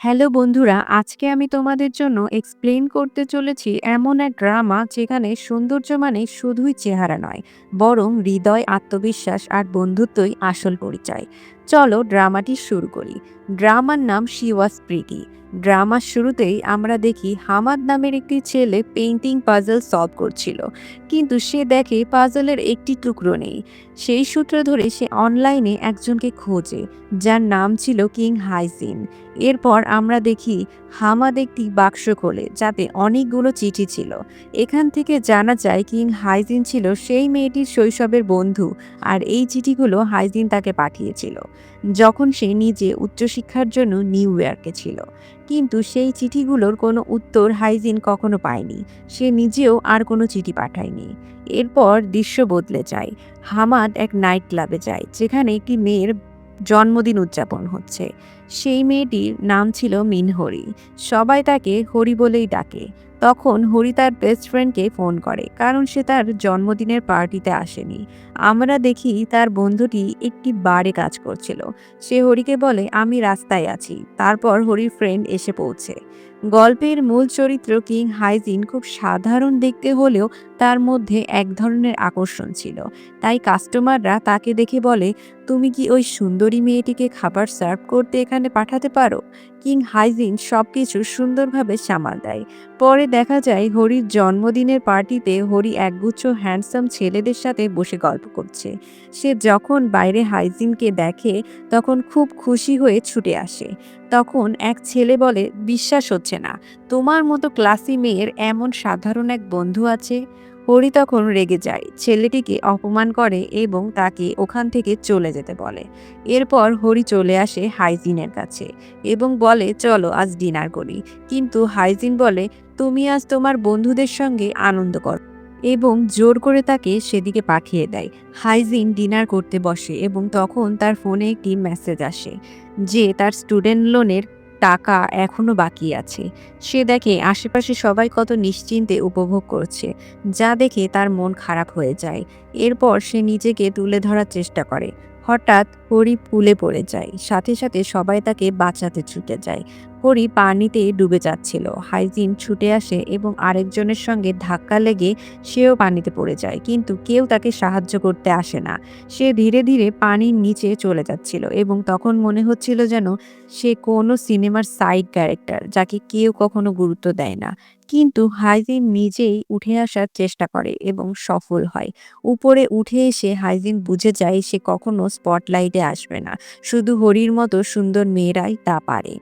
Hello বন্ধুরা, আজকে আমি তোমাদের জন্য এক্সপ্লেন করতে চলেছি এমন এক ড্রামা যেখানে সৌন্দর্য মানে শুধুই চেহারা নয়, বরং হৃদয়, আত্মবিশ্বাস আর বন্ধুত্বই আসল পরিচয়। চলো ড্রামাটি শুরু করি। ড্রামার নাম শি ওয়াজ ড্রামার শুরুতেই আমরা দেখি হামাদ নামের একটি ছেলে পেইন্টিং পাজল সলভ করছিল। কিন্তু সে দেখে পাজলের একটি টুকরো নেই। সেই সূত্র ধরে সে অনলাইনে একজনকে খোঁজে, যার নাম ছিল কিং হাইজিন এরপর আমরা দেখি হামাদ একটি বাক্স খোলে, যাতে অনেকগুলো চিঠি ছিল। এখান থেকে জানা যায় কিং হাইজিন ছিল সেই মেয়েটির শৈশবের বন্ধু, আর এই চিঠিগুলো হাইজিন তাকে পাঠিয়েছিল। যখন সে নিজে উচ্চশিক্ষার জন্য নিউ ইয়র্কে ছিল। কিন্তু সেই চিঠিগুলোর কোনো উত্তর হাইজিন কখনো পায়নি। সে নিজেও আর কোনো চিঠি পাঠায়নি। এরপর দৃশ্য বদলে যায়। হামাদ এক নাইট ক্লাবে যায়, যেখানে একটি মেয়ের জন্মদিন উদযাপন হচ্ছে। সেই মেয়েটির নাম ছিল মিনহরি। সবাই তাকে হরি বলেই ডাকে। তখন হরি তার বেস্ট ফ্রেন্ডকে ফোন করে, কারণ সে তার জন্মদিনের পার্টিতে আসেনি। আমরা দেখি তার বন্ধুটি একটি বারে কাজ করছিল। সে হরিকে বলে, আমি রাস্তায় আছি। তারপর হরির ফ্রেন্ড এসে পৌঁছে। গল্পের মূল চরিত্র কিং হাইজিন খুব সাধারণ দেখতে হলেও তার মধ্যে এক ধরনের আকর্ষণ ছিল। তাই কাস্টমাররা তাকে দেখে বলে তুমি কি ওই সুন্দরী মেয়েটিকে খাবার সার্ভ করতে এখানে পাঠাতে পারো? কিং হাইজিন সব কিছু সুন্দরভাবে সামাল দেয়। পরে দেখা যায় হরির জন্মদিনের পার্টিতে হরি একগুচ্ছ হ্যান্ডসাম ছেলেদের সাথে বসে গল্প করছে। সে যখন বাইরে হাইজিনকে দেখে তখন খুব খুশি হয়ে ছুটে আসে। তখন এক ছেলে বলে, বিশ্বাস হচ্ছে না। তোমার মতো ক্লাসি মেয়ের এমন সাধারণ এক বন্ধু আছে? হরি তখন রেগে যায়। ছেলেটিকে অপমান করে এবং তাকে ওখান থেকে চলে যেতে বলে। এরপর হরি চলে আসে হাইজিনের কাছে এবং বলে, চলো, আজ ডিনার করি। কিন্তু হাইজিন বলে, তুমি আজ তোমার বন্ধুদের সঙ্গে আনন্দ কর। এবং জোর করে তাকে সেদিকে পাঠিয়ে দেয়। হাইজিন ডিনার করতে বসে এবং তখন তার ফোনে একটি মেসেজ আসে যে, তার স্টুডেন্ট লোনের টাকা এখনও বাকি আছে। সে দেখে আশেপাশে সবাই কত নিশ্চিন্তে উপভোগ করছে, যা দেখে তার মন খারাপ হয়ে যায়। এরপর সে নিজেকে তুলে ধরার চেষ্টা করে। হঠাৎ হরি পুলে পড়ে যায়। সাথে সাথে সবাই তাকে বাঁচাতে ছুটে যায়। হরি পানিতে ডুবে যাচ্ছিল। হাইজিন ছুটে আসে এবং আরেকজনের সঙ্গে ধাক্কা লেগে সেও পানিতে পড়ে যায়। কিন্তু কেউ তাকে সাহায্য করতে আসে না। সে ধীরে ধীরে পানির নিচে চলে যাচ্ছিল এবং তখন মনে হচ্ছিল যেন সে কোনো সিনেমার সাইড ক্যারেক্টার, যাকে কেউ কখনো গুরুত্ব দেয় না। কিন্তু হাইজিন নিজেই উঠে আসার চেষ্টা করে এবং সফল হয়। উপরে উঠে এসে হাইজিন বুঝে যায় সে কখনো স্পটলাইটে আসবে না, শুধু হরির মতো সুন্দর মেয়েরাই তা পারে।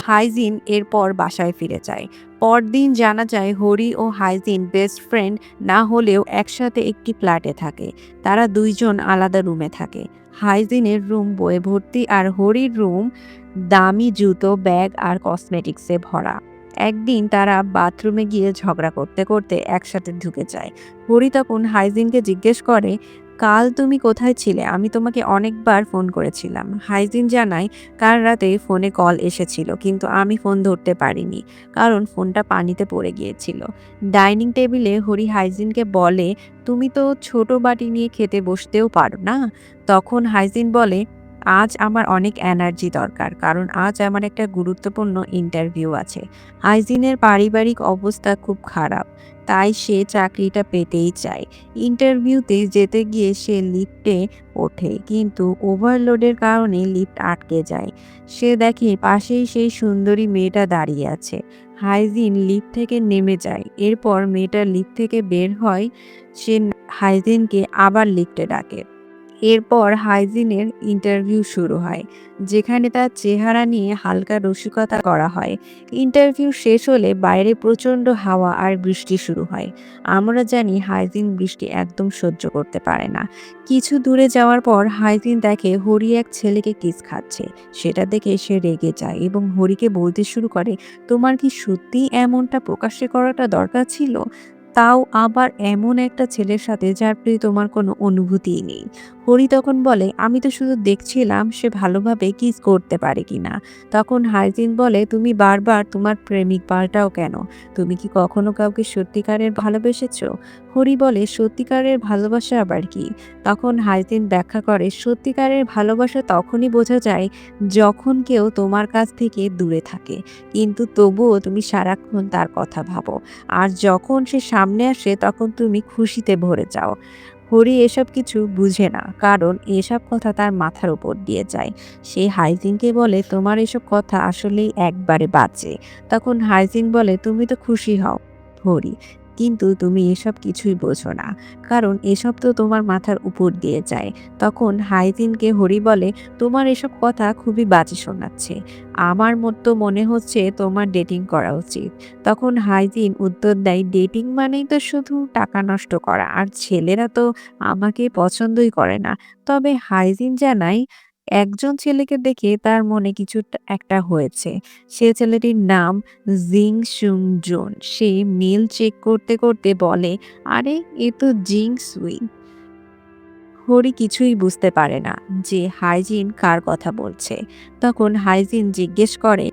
হাইজিন এরপর বাসায় ফিরে যায়। পরদিন জানা যায় হরি ও হাইজিন বেস্ট ফ্রেন্ড না হলেও একসাথে একটি ফ্ল্যাটে থাকে। তারা দুইজন আলাদা রুমে থাকে। হাইজিনের রুম বয়ে ভর্তি আর হরির রুম দামি জুতো, ব্যাগ আর কসমেটিক্সে ভরা। একদিন তারা বাথরুমে গিয়ে ঝগড়া করতে করতে একসাথে ঢুকে যায়। হরি তখন হাইজিনকে জিজ্ঞেস করে, কাল তুমি কোথায় ছিলে? আমি তোমাকে অনেকবার ফোন করেছিলাম। হাইজিন জানায়, কাল রাতে ফোনে কল এসেছিল, কিন্তু আমি ফোন ধরতে পারিনি, কারণ ফোনটা পানিতে পড়ে গিয়েছিল। ডাইনিং টেবিলে হরি হাইজিনকে বলে, তুমি তো ছোট বাটি নিয়ে খেতে বসতেও পারো না? তখন হাইজিন বলে আজ আমার অনেক এনার্জি দরকার, কারণ আজ আমার একটা গুরুত্বপূর্ণ ইন্টারভিউ আছে। হাইজিনের পারিবারিক অবস্থা খুব খারাপ, তাই সে চাকরিটা পেতেই চায়। ইন্টারভিউতে যেতে গিয়ে সে লিফটে ওঠে, কিন্তু ওভারলোডের কারণে লিফট আটকে যায়। সে দেখে পাশেই সেই সুন্দরী মেয়েটা দাঁড়িয়ে আছে। হাইজিন লিফট থেকে নেমে যায়, এরপর মেয়েটা লিফট থেকে বের হয়, সে হাইজিনকে আবার লিফটে ডাকে। এরপর হাইজিনের ইন্টারভিউ শুরু হয়, যেখানে তার চেহারা নিয়ে হালকা রসিকতা করা হয়। ইন্টারভিউ শেষ হলে বাইরে প্রচণ্ড হাওয়া আর বৃষ্টি শুরু হয়। আমরা জানি হাইজিন বৃষ্টি একদম সহ্য করতে পারে না। কিছু দূরে যাওয়ার পর হাইজিন দেখে হরি এক ছেলেকে কিস খাচ্ছে। সেটা দেখে সে রেগে যায় এবং হরিকে বলতে শুরু করে, তোমার কি সত্যি এমনটা প্রকাশ্যে করাটা দরকার ছিল? তাও আবার এমন একটা ছেলের সাথে যার প্রতি তোমার কোনো অনুভূতিই নেই। হরি তখন বলে, আমি তো শুধু দেখছিলাম সে ভালোভাবে কিস করতে পারে কি না তখন হাইজিন বলে, তুমি বারবার তোমার প্রেমিক পাল্টাও কেন? তুমি কি কখনো কাউকে সত্যিকারের ভালোবেসেছো? হরি বলে, সত্যিকারের ভালোবাসা আবার কি? তখন হাইজিন ব্যাখ্যা করে, সত্যিকারের ভালোবাসা তখনই বোঝা যায় যখন কেউ তোমার কাছ থেকে দূরে থাকে। কিন্তু তবুও তুমি সারাক্ষণ তার কথা ভাবো। আর যখন সে সামনে আসে তখন তুমি খুশিতে ভরে যাও। হরি এসব কিছু বুঝে না, কারণ এসব কথা তার মাথার উপর দিয়ে যায়। সেই হাইজিনকে বলে, তোমার এসব কথা আসলেই একবারে বাঁচে তখন হাইজিন বলে, তুমি তো খুশি হও। হরি কিন্তু তুমি এসব কিছুই বোঝো না। কারণ এসব তো তোমার মাথার উপর দিয়ে যায়। তখন হাইজিনকে হরি বলে, তোমার এসব কথা খুবই বাজে শোনাচ্ছে। আমার মতো মনে হচ্ছে তোমার ডেটিং করা উচিত। তখন হাইজিন উত্তর দেয় ডেটিং মানেই তো শুধু টাকা নষ্ট করা। আর ছেলেরা তো আমাকে পছন্দই করে না। তবে হাইজিন জানাই একজন ছেলেকে দেখে তার মনে কিছু একটা হয়েছে। সে ছেলেটির নাম জিং সুং জুন। সে মেল চেক করতে করতে বলে, আরে, এ তো জিং সুই। হরি কিছুই বুঝতে পারে না যে হাইজিন কার কথা বলছে। তখন হাইজিন জিজ্ঞেস করে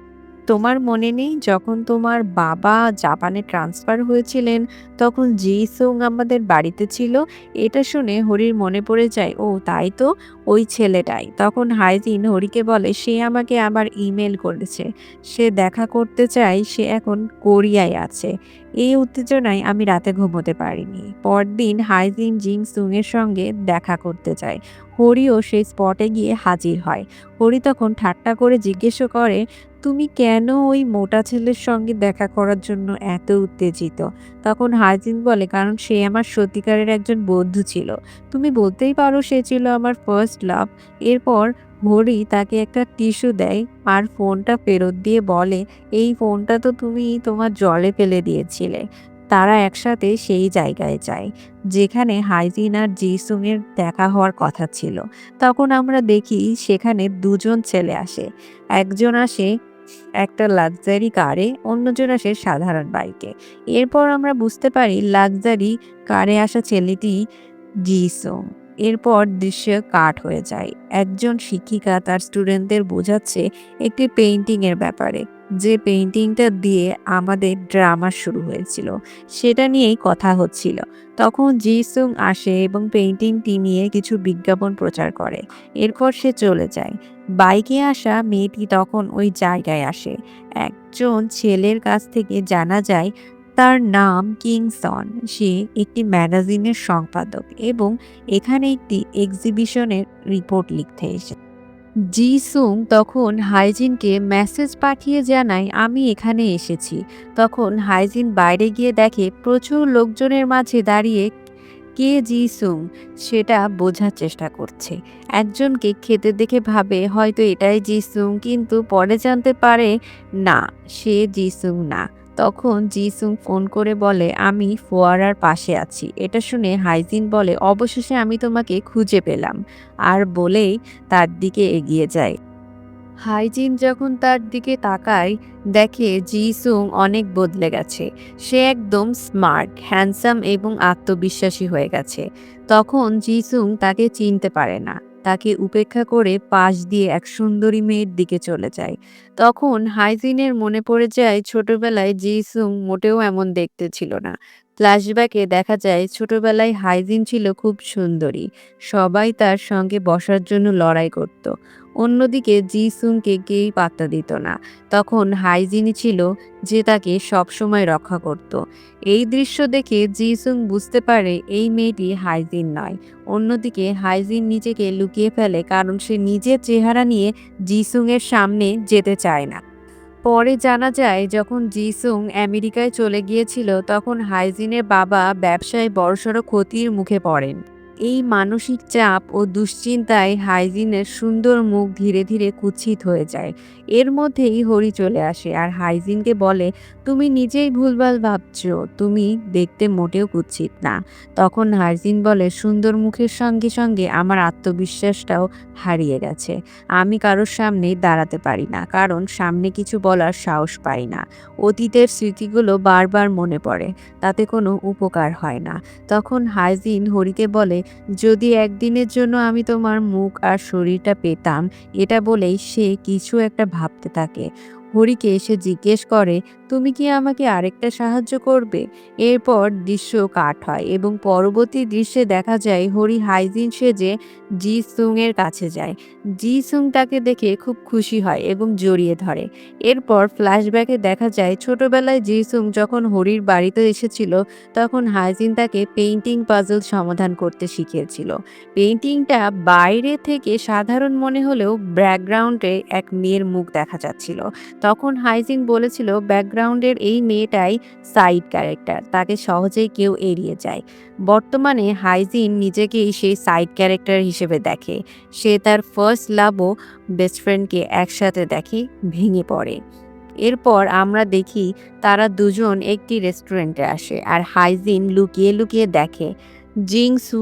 তোমার মনে নেই? যখন তোমার বাবা জাপানে ট্রান্সফার হয়েছিলেন, তখন জি সুং আমাদের বাড়িতে ছিল। এটা শুনে হরির মনে পড়ে যায়, ও, তাই তো, ওই ছেলেটাই। তখন হাইজিন হরিকে বলে, সে আমাকে আবার ইমেল করেছে। সে দেখা করতে চায়, সে এখন কোরিয়ায় আছে। এই উত্তেজনায় আমি রাতে ঘুমোতে পারিনি। পরদিন হাইজিন জিং সুং এর সঙ্গে দেখা করতে যায়। হরিও সেই স্পটে গিয়ে হাজির হয়। হরি তখন ঠাট্টা করে জিজ্ঞেস করে তুমি কেন ওই মোটা ছেলের সঙ্গে দেখা করার জন্য এত উত্তেজিত? তখন হাইজিন বলে, কারণ সে আমার সত্যিকারের একজন বন্ধু ছিল। তুমি বলতেই পারো সে ছিল আমার ফার্স্ট লাভ এরপর ভরি তাকে একটা টিস্যু দেয় আর ফোনটা ফেরত দিয়ে বলে, এই ফোনটা তো তুমি তোমার জলে ফেলে দিয়েছিলে। তারা একসাথে সেই জায়গায় যায়, যেখানে হাইজিন আর জিসুং এর দেখা হওয়ার কথা ছিল। তখন আমরা দেখি সেখানে দুজন ছেলে আসে। একজন আসে একটা লাক্সারি কারে, অন্যজন আসে সাধারণ বাইকে। এরপর আমরা বুঝতে পারি লাক্সারি কারে আসা ছেলেটি জিসো। এরপর দৃশ্য কাট হয়ে যায়। একজন শিক্ষিকা তার স্টুডেন্টদের বোঝাচ্ছে একটি পেইন্টিংয়ের ব্যাপারে। যে পেইন্টিংটা দিয়ে আমাদের ড্রামা শুরু হয়েছিল, সেটা নিয়েই কথা হচ্ছিল। তখন জিসুং আসে এবং পেইন্টিংটি নিয়ে কিছু বিজ্ঞাপন প্রচার করে। এরপর সে চলে যায়। বাইকে আসা মেয়েটি তখন ওই জায়গায় আসে। একজন ছেলের কাছ থেকে জানা যায়, তার নাম কিংসন সে একটি ম্যাগাজিনের সম্পাদক এবং এখানে একটি এক্সিবিশনের রিপোর্ট লিখতে এসে জি সুং তখন হাইজিনকে মেসেজ পাঠিয়ে জানায়, আমি এখানে এসেছি। তখন হাইজিন বাইরে গিয়ে দেখে, প্রচুর লোকজনের মাঝে দাঁড়িয়ে কে জি সুং সেটা বোঝার চেষ্টা করছে। একজনকে খেতে দেখে ভাবে, হয়তো এটাই জি সুং কিন্তু পরে জানতে পারে, না, সে জি সুং না। তখন জিসুং ফোন করে বলে, আমি ফোয়ারার পাশে আছি। এটা শুনে হাইজিন বলে, অবশেষে আমি তোমাকে খুঁজে পেলাম। আর বলেই তার দিকে এগিয়ে যায়। হাইজিন যখন তার দিকে তাকায়, দেখে জিসুং অনেক বদলে গেছে। সে একদম স্মার্ট, হ্যান্ডসাম এবং আত্মবিশ্বাসী হয়ে গেছে। তখন জিসুং তাকে চিনতে পারে না। তাকে উপেক্ষা করে পাশ দিয়ে এক সুন্দরী মেয়ের দিকে চলে যায়। তখন হাইজিনের মনে পড়ে যায় ছোটবেলায় জিসুং মোটেও এমন দেখতে ছিল না। ফ্ল্যাশব্যাকে দেখা যায় ছোটবেলায় হাইজিন ছিল খুব সুন্দরী। সবাই তার সঙ্গে বসার জন্য লড়াই করত। অন্যদিকে জি সুংকে কেউই পাত্তা দিত না। তখন হাইজিনই ছিল যে তাকে সবসময় রক্ষা করত। এই দৃশ্য দেখে জি সুং বুঝতে পারে এই মেয়েটি হাইজিন নয়। অন্যদিকে হাইজিন নিজেকে লুকিয়ে ফেলে কারণ সে নিজের চেহারা নিয়ে জিসুং এর সামনে যেতে চায় না। পরে জানা যায়, যখন জিসুং আমেরিকায় চলে গিয়েছিল, তখন হাইজিনের বাবা ব্যবসায় বড়সড় ক্ষতির মুখে পড়েন। এই মানসিক চাপ ও দুশ্চিন্তায় হাইজিনের সুন্দর মুখ ধীরে ধীরে কুচ্ছিত হয়ে যায়। এর মধ্যেই হরি চলে আসে আর হাইজিনকে বলে, তুমি নিজেই ভুলভাল ভাবছ, তুমি দেখতে মোটেও কুচ্ছিত না। তখন হাইজিন বলে, সুন্দর মুখের সঙ্গে সঙ্গে আমার আত্মবিশ্বাসটাও হারিয়ে গেছে। আমি কারোর সামনে দাঁড়াতে পারি না, কারণ সামনে কিছু বলার সাহস পাই না। অতীতের স্মৃতিগুলো বারবার মনে পড়ে, তাতে কোনো উপকার হয় না। তখন হাইজিন হরিকে বলে যদি একদিনের জন্য আমি তোমার মুখ আর শরীরটা পেতাম, এটা বলেই সে কিছু একটা ভাবতে থাকে। হরিকে এসে জিজ্ঞেস করে তুমি কি আমাকে আরেকটা সাহায্য করবে? এরপর দৃশ্য কাট হয় এবং পরবর্তী দৃশ্যে দেখা যায় হরি হাইজিন সেজে জি সুং এর কাছে যায়। জি সুং তাকে দেখে খুব খুশি হয় এবং জড়িয়ে ধরে। এরপর ফ্ল্যাশব্যাকে দেখা যায় ছোটবেলায় জি সুং যখন হরির বাড়িতে এসেছিল, তখন হাইজিন তাকে পেইন্টিং পাজল সমাধান করতে শিখিয়েছিল। পেইন্টিংটা বাইরে থেকে সাধারণ মনে হলেও ব্যাকগ্রাউন্ডে এক মেয়ের মুখ দেখা যাচ্ছিল। তখন হাইজিন বলেছিল ব্যাকগ্রাউন্ডের এই মেয়েটাই সাইড ক্যারেক্টার, তাকে সহজেই কেউ এড়িয়ে যায়। বর্তমানে হাইজিন নিজেকেই সেই সাইড ক্যারেক্টার হিসেবে দেখে। সে তার ফার্স্ট লাভও বেস্ট ফ্রেন্ডকে একসাথে দেখে ভেঙে পড়ে। এরপর আমরা দেখি তারা দুজন একটি রেস্টুরেন্টে আসে আর হাইজিন লুকিয়ে লুকিয়ে দেখে। জিং সু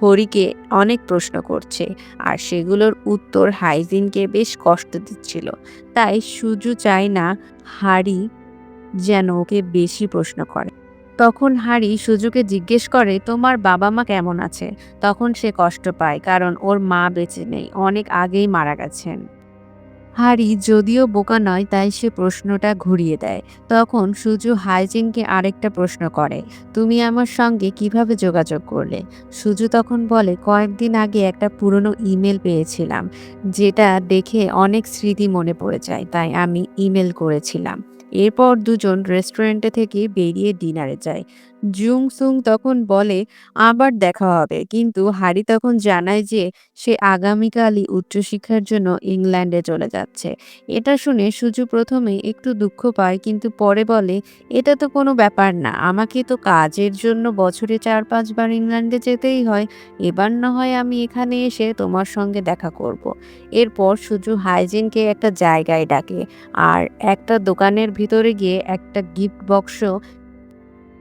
হরিকে অনেক প্রশ্ন করছে আর সেগুলোর উত্তর হাইজিনকে বেশ কষ্ট দিচ্ছিল। তাই সুজু চায় না হারি যেন ওকে বেশি প্রশ্ন করে। তখন হারি সুজুকে জিজ্ঞেস করে, তোমার বাবা মা কেমন আছে? তখন সে কষ্ট পায়, কারণ ওর মা বেঁচে নেই, অনেক আগেই মারা গেছেন। হারি, যদিও বোকা নয়, তাই সে প্রশ্নটা ঘুরিয়ে দেয়। তখন সুজু হাইজিনকে আরেকটা প্রশ্ন করে, তুমি আমার সঙ্গে কীভাবে যোগাযোগ করলে? সুজু তখন বলে, কয়েকদিন আগে একটা পুরনো ইমেল পেয়েছিলাম, যেটা দেখে অনেক স্মৃতি মনে পড়ে যায়, তাই আমি ইমেল করেছিলাম। এরপর দুজন রেস্টুরেন্টে থেকে বেরিয়ে ডিনারে যায়। জুং সুং তখন বলে, আবার দেখা হবে। কিন্তু হারি তখন জানায় যে, সে আগামীকালই উচ্চশিক্ষার জন্য ইংল্যান্ডে চলে যাচ্ছে। এটা শুনে সুজু প্রথমে একটু দুঃখ পায়, কিন্তু পরে বলে, এটা তো কোনো ব্যাপার না। আমাকে তো কাজের জন্য বছরে চার, পাঁচবার ইংল্যান্ডে যেতেই হয়। এবার না হয় আমি এখানে এসে তোমার সঙ্গে দেখা করব। এরপর সুজু হাইজিনকে একটা জায়গায় ডাকে। আর একটা দোকানের ভিতরে গিয়ে একটা গিফট বক্স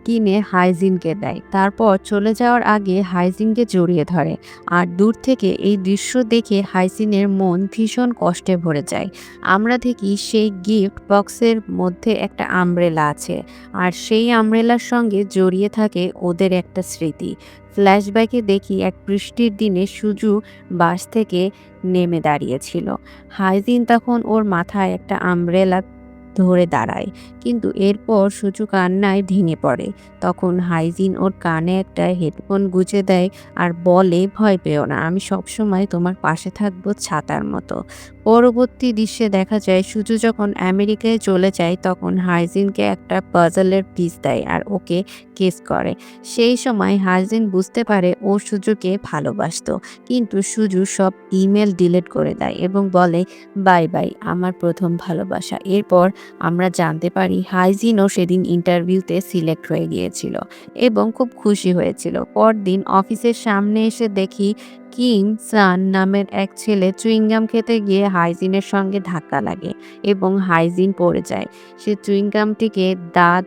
কিনে হাইজিনকে দেয়। তারপর চলে যাওয়ার আগে হাইজিনকে জড়িয়ে ধরে। আর দূর থেকে এই দৃশ্য দেখে হাইজিনের মন ভীষণ কষ্টে ভরে যায়। আমরা দেখি সেই গিফট বক্সের মধ্যে একটা আমব্রেলা আছে। আর সেই আমব্রেলার সঙ্গে জড়িয়ে থাকে ওদের একটা স্মৃতি। ফ্ল্যাশব্যাকে দেখি এক বৃষ্টির দিনে সুজু বাস থেকে নেমে দাঁড়িয়েছিল। হাইজিন তখন ওর মাথায় একটা আমব্রেলা ধরে দাঁড়ায়। কিন্তু এরপর সুচু কান্নায় ভেঙে পড়ে। তখন হাইজিন ওর কানে একটা হেডফোন গুজে দেয় আর বলে, ভয় পেও না, আমি সবসময় তোমার পাশে থাকব ছাতার মতো। পরবর্তী দৃশ্যে দেখা যায় সুজু যখন আমেরিকায় চলে যায়, তখন হাইজিনকে একটা পাজলের পিস দেয় আর ওকে কেস করে। সেই সময় হাইজিন বুঝতে পারে ও সুজুকে ভালোবাসতো। কিন্তু সুজু সব ইমেল ডিলিট করে দেয় এবং বলে, বাই বাই, আমার প্রথম ভালোবাসা। এরপর আমরা জানতে পারি হাইজিনও সেদিন ইন্টারভিউতে সিলেক্ট হয়ে গিয়েছিল এবং খুব খুশি হয়েছিল। পরদিন অফিসের সামনে এসে দেখি কিম সান নামের এক ছেলে চুইংগাম খেতে গিয়ে হাইজিনের সঙ্গে ধাক্কা লাগে এবং হাইজিন পড়ে যায়। সে চুইংগামটিকে দাঁত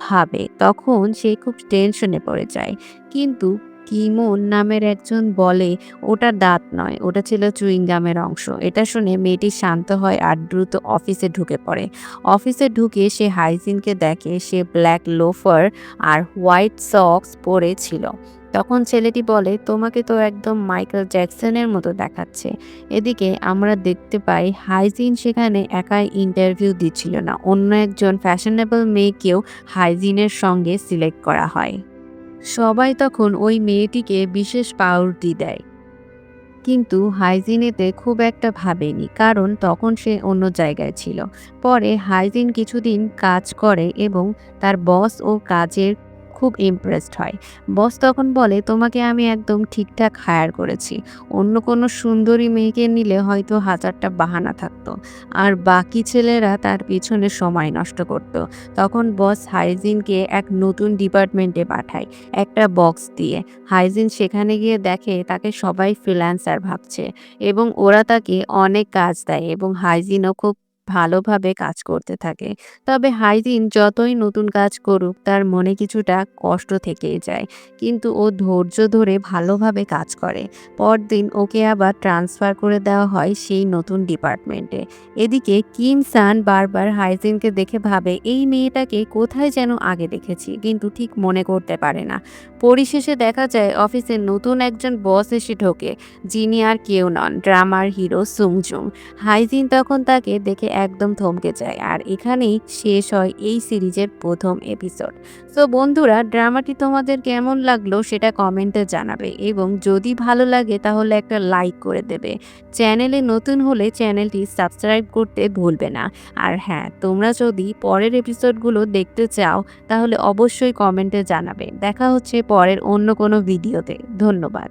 ভাবে, তখন সে খুব টেনশনে পড়ে যায়। কিন্তু কিমন নামের একজন বলে, ওটা দাঁত নয়, ওটা ছিল চুইংগামের অংশ। এটা শুনে মেয়েটি শান্ত হয় আর দ্রুত অফিসে ঢুকে পড়ে। অফিসে ঢুকে সে হাইজিনকে দেখে সে ব্ল্যাক লোফার আর হোয়াইট সক্স পরে ছিল। তখন ছেলেটি বলে, তোমাকে তো একদম মাইকেল জ্যাকসনের মতো দেখাচ্ছে। এদিকে আমরা দেখতে পাই হাইজিন সেখানে একাই ইন্টারভিউ দিচ্ছিল না। অন্য একজন ফ্যাশনেবল মেয়েকেও হাইজিনের সঙ্গে সিলেক্ট করা হয়। সবাই তখন ওই মেয়েটিকে বিশেষ পাউরুটি দেয়। কিন্তু হাইজিনেতে খুব একটা ভাবেনি, কারণ তখন সে অন্য জায়গায় ছিল। পরে হাইজিন কিছুদিন কাজ করে এবং তার বস ও কাজের খুব ইমপ্রেসড হয়। বস তখন বলে, তোমাকে আমি একদম ঠিকঠাক হায়ার করেছি। অন্য কোনো সুন্দরী মেয়েকে নিলে হয়তো হাজারটা বাহানা থাকতো। আর বাকি ছেলেরা তার পিছনে সময় নষ্ট করত। তখন বস হাইজিনকে এক নতুন ডিপার্টমেন্টে পাঠায়, একটা বক্স দিয়ে। হাইজিন সেখানে গিয়ে দেখে, তাকে সবাই ফ্রিল্যান্সার ভাবছে এবং ওরা তাকে অনেক কাজ দেয় এবং হাইজিনও খুব ভালোভাবে কাজ করতে থাকে। তবে হাইজিন যতই নতুন কাজ করুক, তার মনে কিছুটা কষ্ট থেকেই যায়। কিন্তু ও ধৈর্য ধরে ভালোভাবে কাজ করে। পরদিন ওকে আবার ট্রান্সফার করে দেওয়া হয় সেই নতুন ডিপার্টমেন্টে। এদিকে কিম সান বারবার হাইজিনকে দেখে ভাবে, এই মেয়েটাকে কোথায় যেন আগে দেখেছি, কিন্তু ঠিক মনে করতে পারে না। পরিশেষে দেখা যায়, অফিসে নতুন একজন বস এসে ঢোকে, যিনি আর কেউ নন, ড্রামার হিরো সুংজুং হাইজিন তখন তাকে দেখে একদম থমকে যায়। আর এখানেই শেষ হয় এই সিরিজের প্রথম এপিসোড। সো বন্ধুরা, ড্রামাটি তোমাদের কেমন লাগল সেটা কমেন্টে জানাবে এবং যদি ভালো লাগে তাহলে একটা লাইক করে দেবে। চ্যানেলে নতুন হলে চ্যানেলটি সাবস্ক্রাইব করতে ভুলবে না। আর হ্যাঁ তোমরা যদি পরের এপিসোডগুলো দেখতে চাও তাহলে অবশ্যই কমেন্টে জানাবে। দেখা হচ্ছে পরের অন্য কোনো ভিডিওতে। ধন্যবাদ।